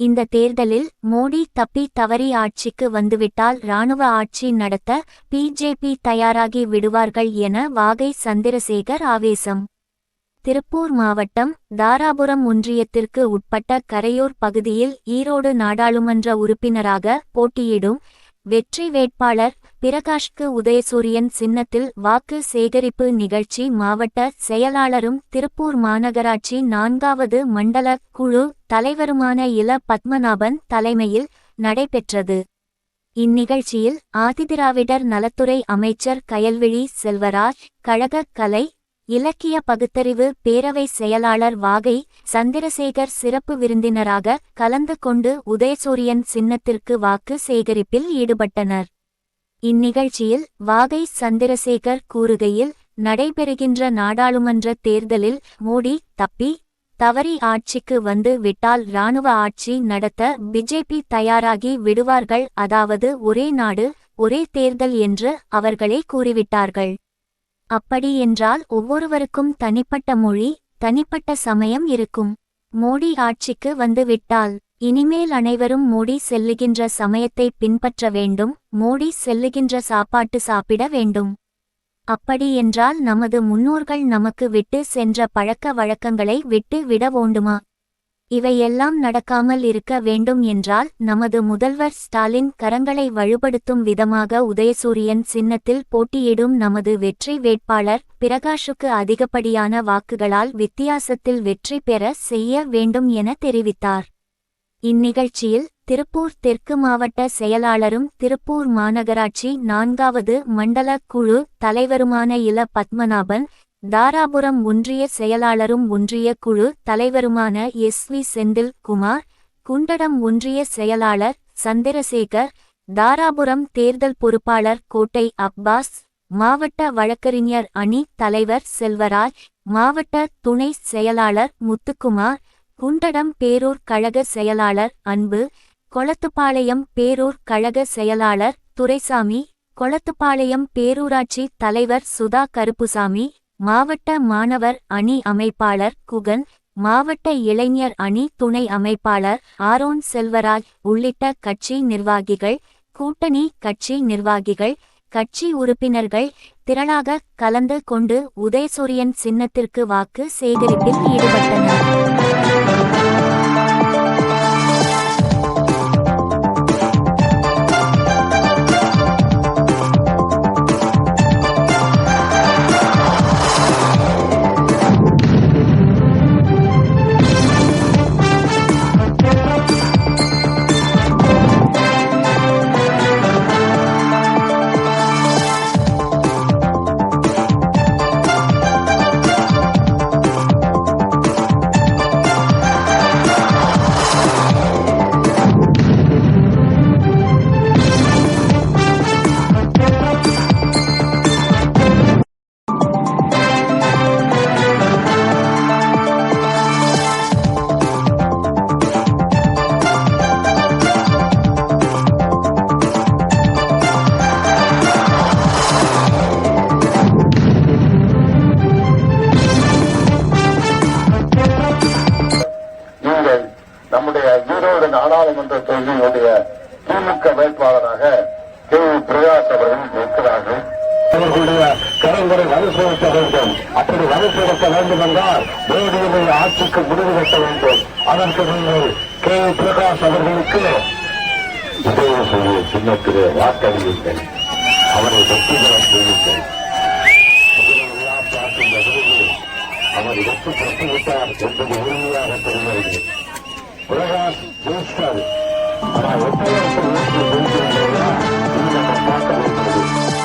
இந்த தேர்தலில் மோடி தப்பி தவறி ஆட்சிக்கு வந்துவிட்டால் ராணுவ ஆட்சி நடத்த பிஜேபி தயாராகி விடுவார்கள் என வாகை சந்திரசேகர் ஆவேசம். திருப்பூர் மாவட்டம் தாராபுரம் ஒன்றியத்திற்கு உட்பட்ட கரையூர் பகுதியில் ஈரோடு நாடாளுமன்ற உறுப்பினராக போட்டியிடும் வெற்றி வேட்பாளர் பிரகாஷ்க்கு உதயசூரியன் சின்னத்தில் வாக்கு சேகரிப்பு நிகழ்ச்சி மாவட்ட செயலாளரும் திருப்பூர் மாநகராட்சி நான்காவது மண்டல குழு தலைவருமான இள பத்மநாபன் தலைமையில் நடைபெற்றது. இந்நிகழ்ச்சியில் ஆதிதிராவிடர் நலத்துறை அமைச்சர் கயல்விழி செல்வராஜ் கழக கலை இலக்கிய பகுத்தறிவு பேரவை செயலாளர் வாகை சந்திரசேகர் சிறப்பு விருந்தினராக கலந்து கொண்டு உதயசூரியன் சின்னத்திற்கு வாக்கு சேகரிப்பில் ஈடுபட்டனர். இந்நிகழ்ச்சியில் வாகை சந்திரசேகர் கூறுகையில் நடைபெறுகின்ற நாடாளுமன்ற தேர்தலில் மோடி தப்பி தவறி ஆட்சிக்கு வந்து விட்டால் இராணுவ ஆட்சி நடத்த பிஜேபி தயாராகி விடுவார்கள் அதாவது ஒரே நாடு ஒரே தேர்தல் என்று அவர்களே கூறிவிட்டார்கள். அப்படி என்றால் ஒவ்வொருவருக்கும் தனிப்பட்ட மொழி தனிப்பட்ட சமயம் இருக்கும். மோடி ஆட்சிக்கு வந்து விட்டால் இனிமேல் அனைவரும் மோடி செல்லுகின்ற சமயத்தை பின்பற்ற வேண்டும் மோடி செல்லுகின்ற சாப்பாட்டு சாப்பிட வேண்டும். அப்படி என்றால் நமது முன்னோர்கள் நமக்கு விட்டு சென்ற பழக்க வழக்கங்களை விட்டு விட வேண்டுமா? இவையெல்லாம் நடக்காமல் இருக்க வேண்டும் என்றால் நமது முதல்வர் ஸ்டாலின் கரங்களை வலுப்படுத்தும் விதமாக உதயசூரியன் சின்னத்தில் போட்டியிடும் நமது வெற்றி வேட்பாளர் பிரகாஷுக்கு அதிகப்படியான வாக்குகளால் வித்தியாசத்தில் வெற்றி பெற செய்ய வேண்டும் என தெரிவித்தார். இந்நிகழ்ச்சியில் திருப்பூர் தெற்கு மாவட்ட செயலாளரும் திருப்பூர் மாநகராட்சி நான்காவது மண்டல குழு தலைவருமான இல பத்மநாபன் தாராபுரம் ஒன்றிய செயலாளரும் ஒன்றிய குழு தலைவருமான எஸ் வி செந்தில் குமார் குண்டடம் ஒன்றிய செயலாளர் சந்திரசேகர் தாராபுரம் தேர்தல் பொறுப்பாளர் கோட்டை அப்பாஸ் மாவட்ட வழக்கறிஞர் அணி தலைவர் செல்வராஜ் மாவட்ட துணை செயலாளர் முத்துக்குமார் குண்டடம் பேரூர் கழக செயலாளர் அன்பு கொளத்துப்பாளையம் பேரூர் கழக செயலாளர் துரைசாமி கொளத்துப்பாளையம் பேரூராட்சி தலைவர் சுதா கருப்புசாமி மாவட்ட மாணவர் அணி அமைப்பாளர் குகன் மாவட்ட இளைஞர் அணி துணை அமைப்பாளர் ஆரோன் செல்வராஜ் உள்ளிட்ட கட்சி நிர்வாகிகள் கூட்டணி கட்சி நிர்வாகிகள் கட்சி உறுப்பினர்கள் திரளாக கலந்து கொண்டு உதயசூரியன் சின்னத்திற்கு வாக்கு சேகரிப்பில் ஈடுபட்டனர். பிரகாஷ் அவர்கள் இருக்கிறார்கள். அவர்களுடைய கரங்களை வலுப்படுத்த வேண்டும். அப்படி வலுப்படுத்த வேண்டும் என்றால் மோடியுடைய ஆட்சிக்கு முடிவு கட்ட வேண்டும். அதற்கு நீங்கள் கே. பிரகாஷ் அவர்களுக்கு உதயசூரிய சின்னத்திலே வாக்களியுங்கள். அவரை வெற்றி பெற செய்யுங்கள். அவர் வெற்றி பெற்று என்பது உறுதியாக தெரிகிறது. பிரகாஷ் ஜெயிஸ்டர் ஆனால் ஒப்பந்தத்தில்